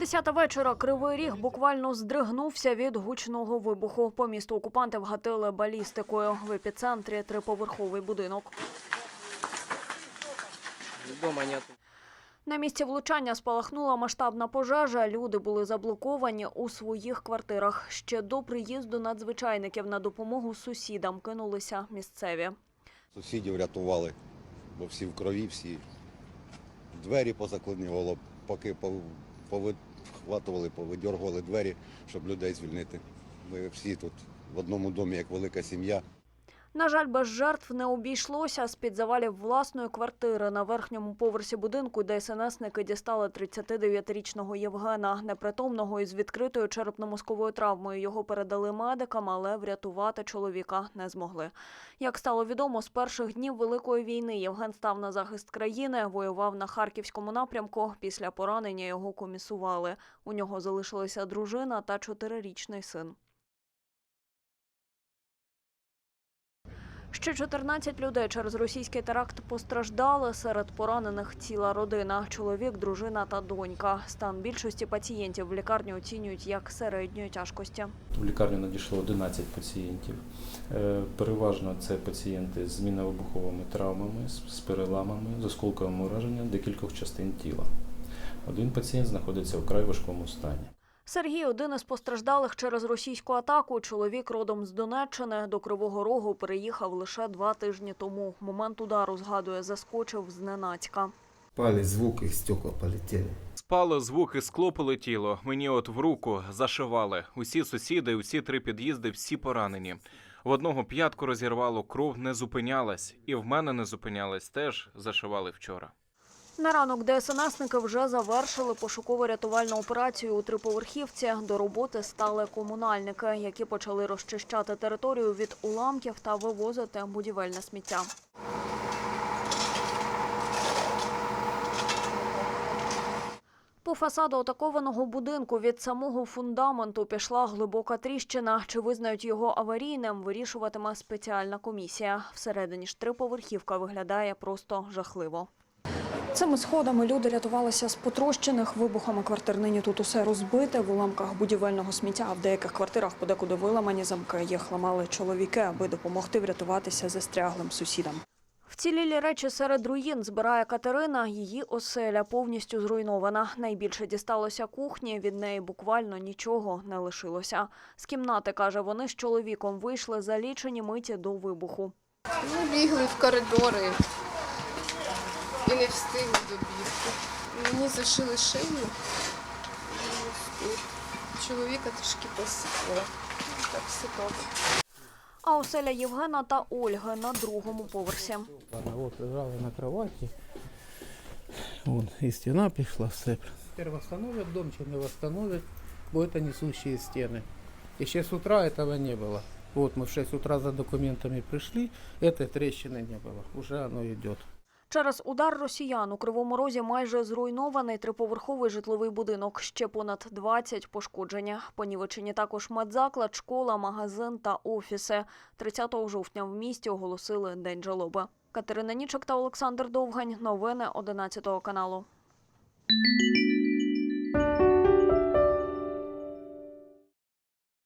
Десята вечора Кривий Ріг буквально здригнувся від гучного вибуху. По місту окупанти вгатили балістикою. В епіцентрі триповерховий будинок. Дома нет. На місці влучання спалахнула масштабна пожежа. Люди були заблоковані у своїх квартирах. Ще до приїзду надзвичайників на допомогу сусідам кинулися місцеві. Сусідів рятували, бо всі в крові, всі двері позаклинювало, поки пов- повидергували двері, щоб людей звільнити. Ми всі тут в одному домі, як велика сім'я. На жаль, без жертв не обійшлося. З-під завалів власної квартири на верхньому поверсі будинку ДСНСники дістали 39-річного Євгена, непритомного із відкритою черепно-мозковою травмою. Його передали медикам, але врятувати чоловіка не змогли. Як стало відомо, з перших днів Великої війни Євген став на захист країни, воював на харківському напрямку. Після поранення його комісували. У нього залишилися дружина та чотирирічний син. Ще 14 людей через російський теракт постраждали. Серед поранених ціла родина: чоловік, дружина та донька. Стан більшості пацієнтів в лікарні оцінюють як середньої тяжкості. В лікарню надійшло 11 пацієнтів. Е, Переважно це пацієнти з мінно-вибуховими травмами, з переламами, з осколковим ураженням декількох частин тіла. Один пацієнт знаходиться в край важкому стані. Сергій один із постраждалих через російську атаку. Чоловік родом з Донеччини до Кривого Рогу переїхав лише два тижні тому. Момент удару згадує, заскочив зненацька. Пали звук, и стекла полетели. Спало звуки, скло полетіло. Мені от в руку зашивали. Усі сусіди, усі три під'їзди, всі поранені. В одного п'ятку розірвало, кров не зупинялась, і в мене не зупинялась. Теж зашивали вчора. На ранок ДСНСники вже завершили пошуково-рятувальну операцію у триповерхівці. До роботи стали комунальники, які почали розчищати територію від уламків та вивозити будівельне сміття. По фасаду атакованого будинку від самого фундаменту пішла глибока тріщина. Чи визнають його аварійним, вирішуватиме спеціальна комісія. Всередині ж триповерхівка виглядає просто жахливо. Цими сходами люди рятувалися з потрощених вибухами квартир. Нині тут усе розбите в уламках будівельного сміття. А в деяких квартирах подекуди виламані замки. Їх ламали чоловіки, аби допомогти врятуватися застряглим сусідам. Вцілілі речі серед руїн збирає Катерина. Її оселя повністю зруйнована. Найбільше дісталося кухні. Від неї буквально нічого не лишилося. З кімнати каже, вони з чоловіком вийшли за лічені миті до вибуху. Ми бігли в коридори і не встигли добігти. Мені зашили шию. і ось тут. Чоловіка трішки посипало. Так все добре. А оселя Євгена та Ольги на другому поверсі. Она вот лежала на кровати. Вон, и стена пришла все. Теперь восстановят дом, чем не восстановят, бо это несущие стены. Еще с утра этого не было. Вот мы в 6 утра за документами пришли, этой трещины не было. Уже оно идет. Через удар росіян у Кривому Розі майже зруйнований триповерховий житловий будинок. Ще понад 20 пошкоджені. Понівечені також медзаклад, школа, магазин та офіси. 30 жовтня в місті оголосили День жалоби. Катерина Нічок та Олександр Довгань. Новини 11 каналу.